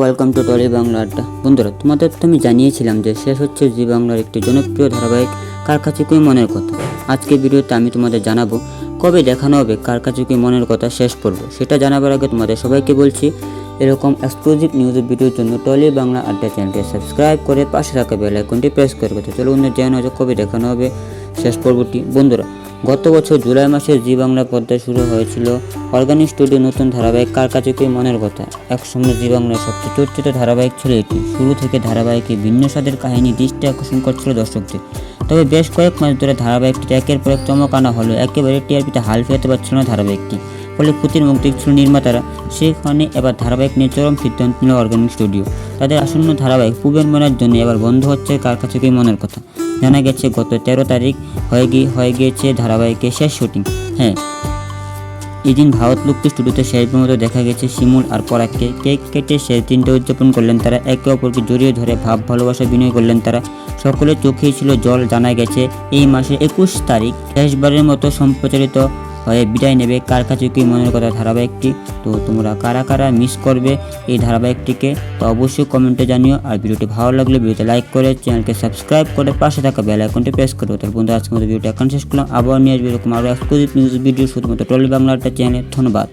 Welcome to trolley Bangla আড্ডা। বন্ধুরা, তোমাদের তো আমি জানিয়েছিলাম যে শেষ হচ্ছে জি বাংলার একটি জনপ্রিয় ধারাবাহিক কার কাছে কই মনের কথা। আজকের ভিডিওতে আমি তোমাদের জানাব কবে দেখানো হবে কার কাছে কই মনের কথা শেষ পর্ব। সেটা জানাবার আগে তোমাদের সবাইকে বলছি, এরকম এক্সক্লুসিভ নিউজের ভিডিওর জন্য টলি বাংলা আড্ডা চ্যানেলটি সাবস্ক্রাইব করে পাশে থাকা বেল আইকনটি প্রেস করে কথা চলো অন্য জানা যে কবে দেখানো হবে শেষ পর্বটি। বন্ধুরা গত বছর জুলাই মাসে জি বাংলা পর্দায় শুরু হয়েছিল। অর্গানিক স্টুডিও নতুন ধারাবাহিক কার কাছে কই মনের কথা? একসময় জি বাংলার সবচেয়ে চর্চিত ধারাবাহিক ছিল এটি। শুরু থেকে ধারাবাহিকে ভিন্ন স্বাদের কাহিনী, দৃষ্টি আকর্ষণ করছিল দর্শকদের। তবে বেশ কয়েক মাস ধরে ধারাবাহিকটি একের পর এক চমক আনা হলো। একেবারে টিআরপিতে হাল ফেরাতে পারছিল না ধারাবাহিকটি। ফলে ক্ষতির মুখ দেখছিল নির্মাতারা। সেখানে এবার ধারাবাহিক নিয়ে চরম সিদ্ধান্ত নিল অর্গানিক স্টুডিও। তাদের আসন্ন ধারাবাহিক পুবের মনের জন্য এবার বন্ধ হচ্ছে কার কাছে কি মনের কথা। জানা গেছে, গত তেরো তারিখ হয়ে গিয়ে, হয়ে গিয়েছে ধারাবাহিকের শেষ শুটিং। হ্যাঁ। এদিন ভারত লুপ্ত স্টুডিওতে শেষ মতো দেখা গেছে শিমুল আর পরাগকে। কেক কেটে শেষ দিনটা উদযাপন করলেন তারা। একে অপরকে জড়িয়ে ধরে ভাব, ভালোবাসা বিনয় করলেন তারা। সকলের চোখেই ছিল জল। জানা গেছে, এই মাসের একুশ তারিখ শেষবারের মতো সম্প্রচারিত হয়ে বিদায় নেবে। কার কাছে কি মনের কথা ধারাবাহিকটি? তো তোমরা কারা কারা মিস করবে এই ধারাবাহিকটিকে, তো অবশ্যই কমেন্টে জানিও। আর ভিডিওটি ভালো লাগলে ভিডিওতে লাইক করে চ্যানেলকে সাবস্ক্রাইব করে পাশে থাকা বেল আইকনটি প্রেস করো তার বন্ধু আজকের মতো ভিডিওটা এখন শেষ করলাম। আবার নিয়ে আসবে এরকম আরও এক্সক্লুসিভ নিউজ ভিডিও শুধুমাত্র টলি বাংলা একটা চ্যানেল ধন্যবাদ।